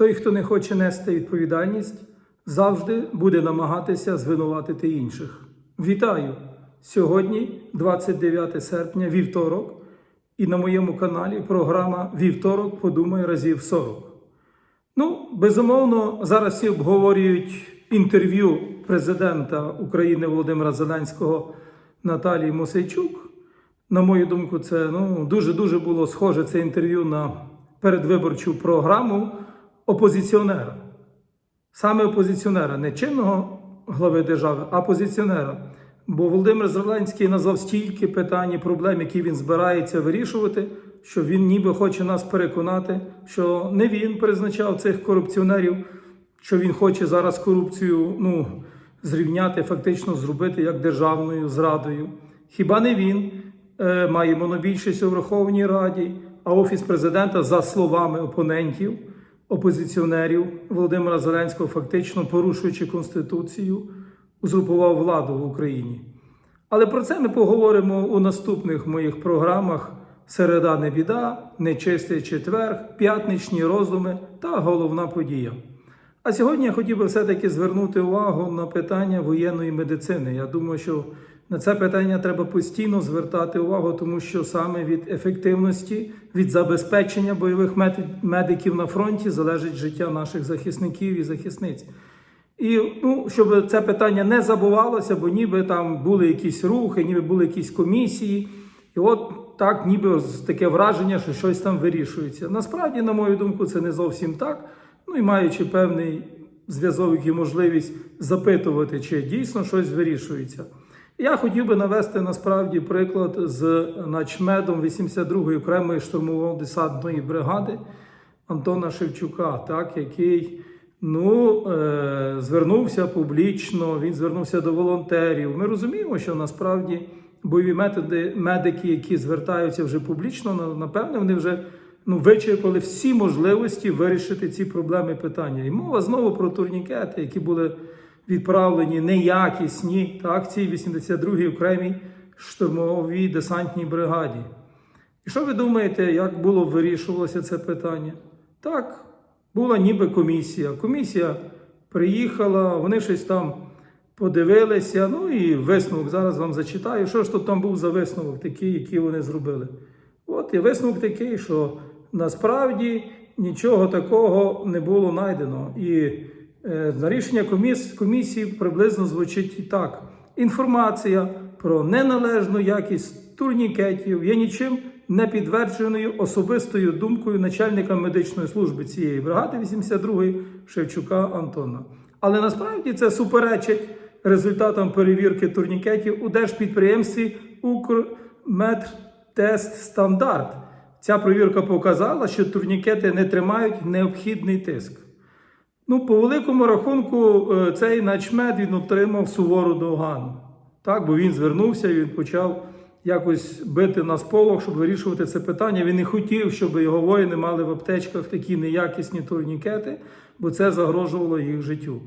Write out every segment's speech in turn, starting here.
Той, хто не хоче нести відповідальність, завжди буде намагатися звинуватити інших. Вітаю! Сьогодні, 29 серпня, вівторок, і на моєму каналі програма Вівторок подумай разів 40. Ну, безумовно, зараз всі обговорюють інтерв'ю президента України Володимира Зеленського Наталії Мосейчук. На мою думку, це ну, дуже-дуже було схоже це інтерв'ю на передвиборчу програму опозиціонера. Саме опозиціонера, не чинного глави держави, а опозиціонера. Бо Володимир Зеленський назвав стільки питань і проблем, які він збирається вирішувати, що він ніби хоче нас переконати, що не він призначав цих корупціонерів, що він хоче зараз корупцію ну, зрівняти, фактично зробити як державною зрадою. Хіба не він е, має монобільшість у Верховній Раді, а Офіс президента, за словами опонентів, опозиціонерів Володимира Зеленського, фактично порушуючи Конституцію, узурпував владу в Україні. Але про це ми поговоримо у наступних моїх програмах Середа не біда, Нечистий четверг, п'ятничні роздуми та головна подія. А сьогодні я хотів би все-таки звернути увагу на питання воєнної медицини. Я думаю, що на це питання треба постійно звертати увагу, тому що саме від ефективності, від забезпечення бойових медиків на фронті залежить життя наших захисників і захисниць. І ну, щоб це питання не забувалося, бо ніби там були якісь рухи, ніби були якісь комісії. І от так, ніби таке враження, що щось там вирішується. Насправді, на мою думку, це не зовсім так. Ну і маючи певний зв'язок і можливість запитувати, чи дійсно щось вирішується. Я хотів би навести насправді приклад з начмедом 82-ї окремої штурмово-десантної бригади Антона Шевчука, так, який ну, е, звернувся публічно, він звернувся до волонтерів. Ми розуміємо, що насправді бойові методи, медики, які звертаються вже публічно, напевне, вони вже ну, вичерпали всі можливості вирішити ці проблеми питання. І мова знову про турнікети, які були відправлені неякісні так, цій 82-й окремій штурмовій десантній бригаді. І що ви думаєте, як було вирішувалося це питання? Так, була ніби комісія. Комісія приїхала, вони щось там подивилися. Ну і висновок зараз вам зачитаю. Що ж то там був за висновок такий, який вони зробили? От і висновок такий, що насправді нічого такого не було знайдено. І рішення комісії приблизно звучить і так: інформація про неналежну якість турнікетів є нічим не підтвердженою особистою думкою начальника медичної служби цієї бригади 82-ї Шевчука Антона. Але насправді це суперечить результатам перевірки турнікетів у держпідприємстві Укрмедтест Стандарт. Ця перевірка показала, що турнікети не тримають необхідний тиск. Ну, по великому рахунку, е, цей начмед він отримав сувору догану. Так, бо він звернувся, і він почав якось бити на сполох, щоб вирішувати це питання. Він не хотів, щоб його воїни мали в аптечках такі неякісні турнікети, бо це загрожувало їх життю.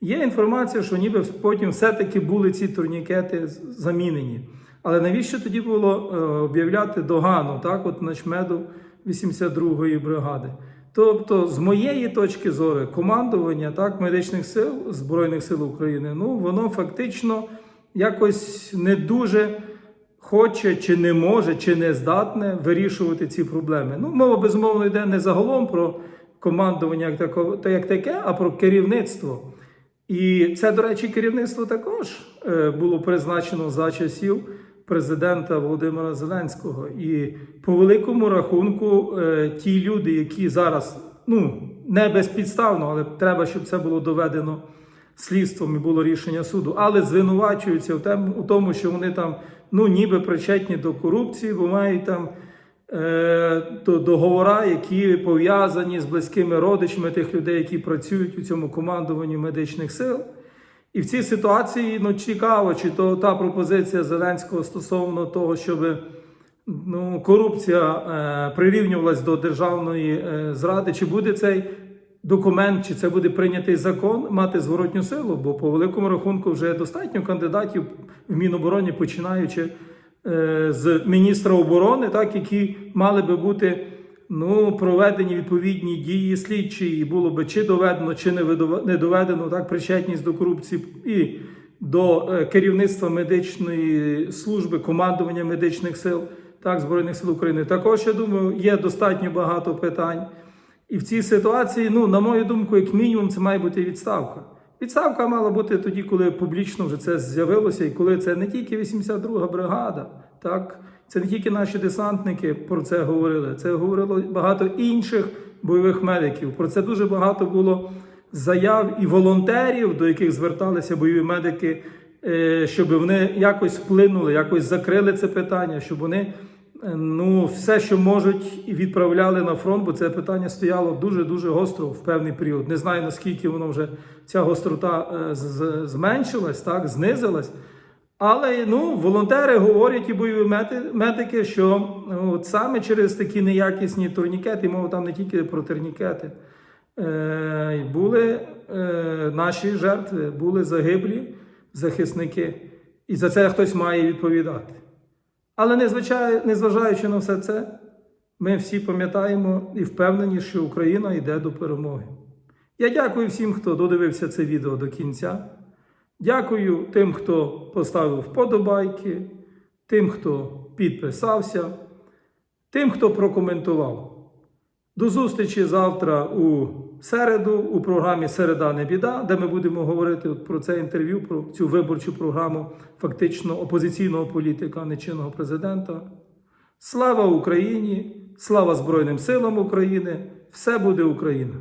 Є інформація, що ніби потім все-таки були ці турнікети замінені. Але навіщо тоді було е, об'являти догану, так, от начмеду 82-ї бригади? Тобто, з моєї точки зору, командування так, медичних сил Збройних сил України, ну воно фактично якось не дуже хоче чи не може, чи не здатне вирішувати ці проблеми. Ну, мова безумовно йде не загалом про командування як тако- та як таке, а про керівництво. І це, до речі, керівництво також е, було призначено за часів президента Володимира Зеленського. І по великому рахунку, е, ті люди, які зараз ну не безпідставно, але треба, щоб це було доведено слідством і було рішення суду, але звинувачуються в тем- у тому, що вони там ну ніби причетні до корупції, бо мають там е, до договора, які пов'язані з близькими родичами тих людей, які працюють у цьому командуванні медичних сил. І в цій ситуації ну, цікаво, чи то та пропозиція Зеленського стосовно того, щоб ну, корупція е, прирівнювалась до державної е, зради, чи буде цей документ, чи це буде прийнятий закон мати зворотню силу, бо по великому рахунку вже достатньо кандидатів в Мінобороні, починаючи е, з міністра оборони, так, які мали би бути ну, проведені відповідні дії слідчі, і було би чи доведено, чи не доведено так, причетність до корупції і до е, керівництва медичної служби, командування медичних сил так, Збройних сил України. Також я думаю, є достатньо багато питань. І в цій ситуації, ну, на мою думку, як мінімум, це має бути відставка. Відставка мала бути тоді, коли публічно вже це з'явилося, і коли це не тільки 82-га бригада, так, це не тільки наші десантники про це говорили, це говорило багато інших бойових медиків. Про це дуже багато було заяв і волонтерів, до яких зверталися бойові медики, е, щоб вони якось вплинули, якось закрили це питання, щоб вони е, ну, все, що можуть, відправляли на фронт, бо це питання стояло дуже-дуже гостро в певний період. Не знаю, наскільки воно вже ця гострота е, зменшилась, так, знизилась. Але ну, волонтери говорять і бойові медики, що ну, от саме через такі неякісні турнікети, мова там не тільки про турнікети, е, були е, наші жертви, були загиблі захисники. І за це хтось має відповідати. Але незважаючи на все це, ми всі пам'ятаємо і впевнені, що Україна йде до перемоги. Я дякую всім, хто додивився це відео до кінця. Дякую тим, хто поставив вподобайки, тим, хто підписався, тим, хто прокоментував. До зустрічі завтра у середу у програмі Середа не біда, де ми будемо говорити про це інтерв'ю, про цю виборчу програму фактично опозиційного політика, не чинного президента. Слава Україні! Слава Збройним силам України! Все буде Україна!